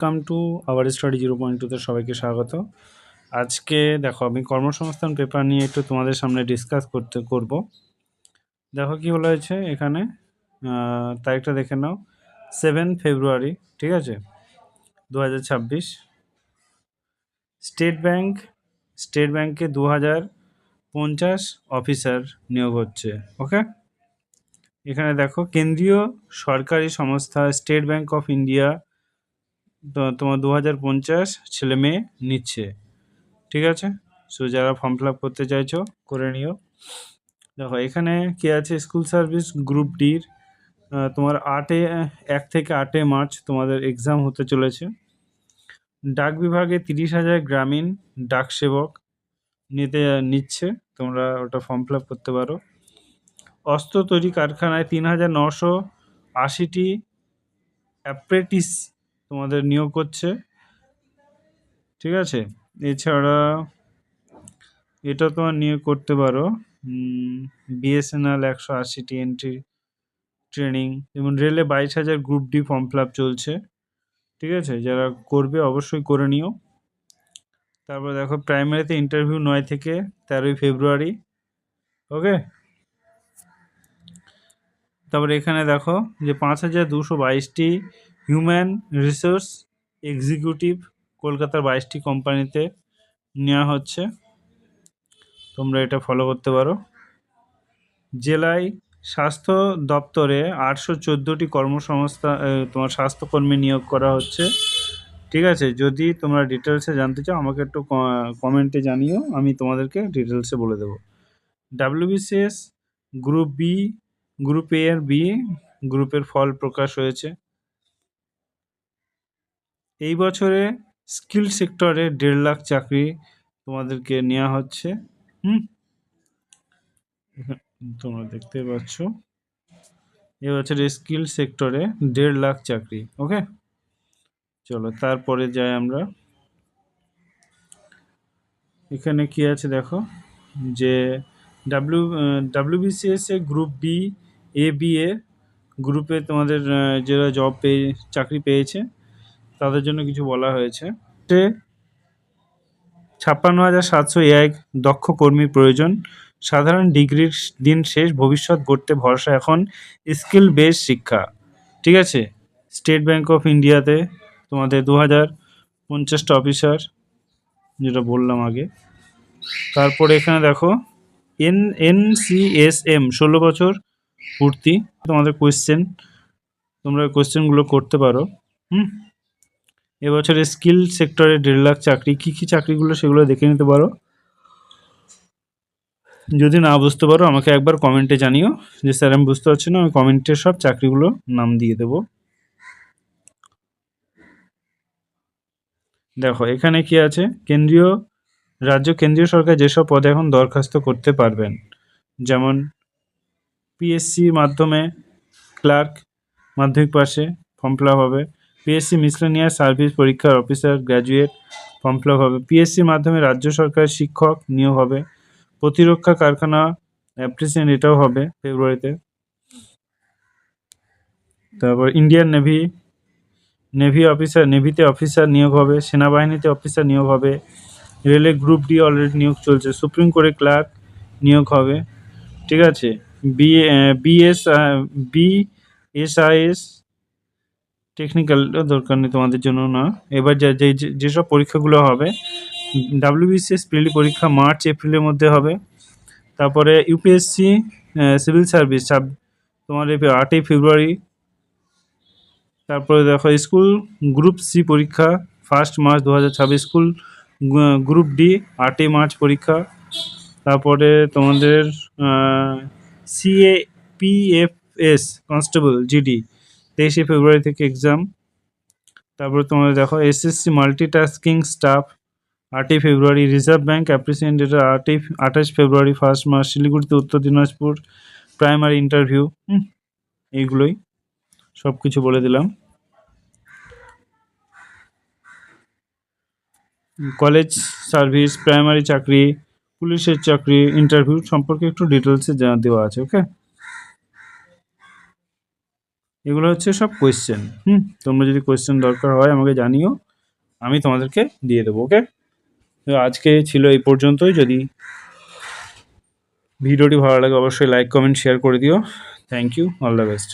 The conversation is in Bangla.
Welcome to our study zero point টুতে সবাইকে স্বাগত। আজকে দেখো, আমি কর্মসংস্থান পেপার নিয়ে একটু তোমাদের সামনে ডিসকাস করতে করব। দেখো কি বলা হয়েছে এখানে? তারিখটা দেখে নাও। সেভেন ফেব্রুয়ারি ঠিক আছে? দু হাজার ছাব্বিশ স্টেট ব্যাংক স্টেট ব্যাংকে দু পঞ্চাশ অফিসার নিয়োগ হচ্ছে ওকে এখানে দেখো, কেন্দ্রীয় সরকারি সংস্থা স্টেট ব্যাংক অফ ইন্ডিয়া তোমার দু হাজার পঞ্চাশ ছেলে মেয়ে নিচ্ছে, ঠিক আছে? সো যারা ফর্ম ফিল করতে চাইছো, করে নিও। দেখো, এখানে কি আছে? স্কুল সার্ভিস গ্রুপ ডির তোমার আটে, এক থেকে আটে মার্চ তোমাদের এক্সাম হতে চলেছে। ডাক বিভাগে তিরিশ হাজার গ্রামীণ ডাক সেবক নিতে, নিচ্ছে, তোমরা ওটা ফর্ম ফিল করতে পারো। অস্ত্র তৈরি কারখানায় তিন হাজার নশো আশিটি অ্যাপ্রেটিস তোমাদের নিয়োগ করছে। ঠিক আছে? এছাড়া এটা তোমার নিয়োগ করতে পারো। বিএসএনএল একশো আশিটি এন্ট্রি ট্রেনিং যেমন রেলে বাইশ হাজার গ্রুপ ডি ফর্ম ফিল চলছে। ঠিক আছে? যারা করবে অবশ্যই করে নিও। তারপর দেখো প্রাইমারিতে ইন্টারভিউ নয় থেকে তেরোই ফেব্রুয়ারি। ওকে? তারপরে এখানে দেখো যে পাঁচ হাজার দুশো বাইশটি হিউম্যান রিসোর্স এক্সিকিউটিভ কলকাতার বাইশটি কোম্পানিতে নেওয়া হচ্ছে। তোমরা এটা ফলো করতে পারো। জেলায় স্বাস্থ্য দপ্তরে আটশো চোদ্দোটি কর্মসংস্থা তোমার স্বাস্থ্যকর্মী নিয়োগ করা হচ্ছে। ঠিক আছে, যদি তোমরা ডিটেলসে জানতে চাও, আমাকে একটু কমেন্টে জানিও, আমি তোমাদেরকে ডিটেলসে বলে দেবো। WBCS group B group A R B গ্রুপের ফল প্রকাশ হয়েছে। এই বছরে স্কিল সেক্টরে দেড় লাখ চাকরি তোমাদেরকে নেওয়া হচ্ছে। হুম? তোমরা দেখতে পাচ্ছ। এবছরে স্কিল সেক্টরে দেড় লাখ চাকরি, ওকে? চলো, তারপরে যাই আমরা। এখানে কি আছে দেখো? যে W WBCS A group B A B A গ্রুপে তোমাদের যারা জব পেয়ে, চাকরি পেয়েছে তাদের জন্য কিছু বলা হয়েছে। যে ছাপ্পান্ন হাজার সাতশো এক দক্ষ কর্মীর প্রয়োজন। সাধারণ ডিগ্রির দিন শেষ, ভবিষ্যৎ গড়তে ভরসা এখন স্কিল বেস শিক্ষা। ঠিক আছে? স্টেট ব্যাংক অফ ইন্ডিয়াতে তোমাদের দু হাজার পঞ্চাশটা অফিসার, যেটা বললাম আগে। তারপরে এখানে দেখো, N N C S M, ষোলো বছর পূর্তি তোমাদের কোয়েশ্চেন তোমরা কোয়েশ্চেনগুলো করতে পারো। হুম? এবছরে স্কিল সেক্টরে দেড় লাখ চাকরি, কী কী চাকরিগুলো সেগুলো দেখে নিতে পারো। যদি না বুঝতে পারো, আমাকে একবার কমেন্টে জানিও। যে স্যার, আমি বুঝতে পারছি না, আমি কমেন্টে সব চাকরিগুলো নাম দিয়ে দেবো। দেখো, এখানে কি আছে? কেন্দ্রীয়, রাজ্য কেন্দ্রীয় সরকার যেসব পদে এখন দরখাস্ত করতে পারবেন, যেমন পিএসসি মাধ্যমে ক্লার্ক মাধ্যমিক পাশে ফর্ম ফিল হবে পিএসসি মিসলেনিয়াস সার্ভিস পরীক্ষার অফিসার গ্র্যাজুয়েট ফর্ম ফিল হবে। পিএসসির মাধ্যমে রাজ্য সরকারের শিক্ষক নিয়োগ হবে। প্রতিরক্ষা কারখানা অ্যাপ্রিসিয়েন্ট এটাও হবে ফেব্রুয়ারিতে তারপর ইন্ডিয়ান নেভি নেভি অফিসার নেভিতে অফিসার নিয়োগ হবে, সেনাবাহিনীতে অফিসার নিয়োগ হবে রেলে গ্রুপ ডি অলরেডি নিয়োগ চলছে সুপ্রিম কোর্টে ক্লার্ক নিয়োগ হবে। ঠিক আছে? বি বিএস বিএসআইএস টেকনিক্যাল দরকার নেই তোমাদের জন্য না। এবার যা যেসব পরীক্ষাগুলো হবে ডাব্লিউবিসিএস প্রিলি পরীক্ষা মার্চ এপ্রিলের মধ্যে হবে। তারপরে ইউপিএসসি সিভিল সার্ভিস তোমার আটই ফেব্রুয়ারি। তারপরে দেখো স্কুল গ্রুপ সি পরীক্ষা ফার্স্ট মার্চ দু হাজার ছাব্বিশ স্কুল গ্রুপ ডি আটই মার্চ পরীক্ষা। তারপরে তোমাদের সিএ পিএফএস কনস্টেবল জিডি তেইশে ফেব্রুয়ারি থেকে এক্সাম তারপরে তোমাদের দেখো এসএসসি মাল্টিটাস্কিং স্টাফ আটই ফেব্রুয়ারি রিজার্ভ ব্যাঙ্ক অ্যাপ্রিসিয়েন্ট এটা আটই, আঠাশ ফেব্রুয়ারি ফার্স্ট মার্চ শিলিগুড়িতে উত্তর দিনাজপুর প্রাইমারি ইন্টারভিউ এইগুলোই সব কিছু বলে দিলাম। কলেজ সার্ভিস প্রাইমারি চাকরি, পুলিশের চাকরি ইন্টারভিউ সম্পর্কে একটু ডিটেলসে দেওয়া আছে ওকে এগুলো হচ্ছে সব কোয়েশ্চেন হুম। তোমরা যদি কোয়েশ্চেন দরকার হয় আমাকে জানিও আমি তোমাদেরকে দিয়ে দেবো ওকে তো আজকে ছিল এই পর্যন্তই। যদি ভিডিওটি ভালো লাগে অবশ্যই লাইক কমেন্ট শেয়ার করে দিও। Thank you all the best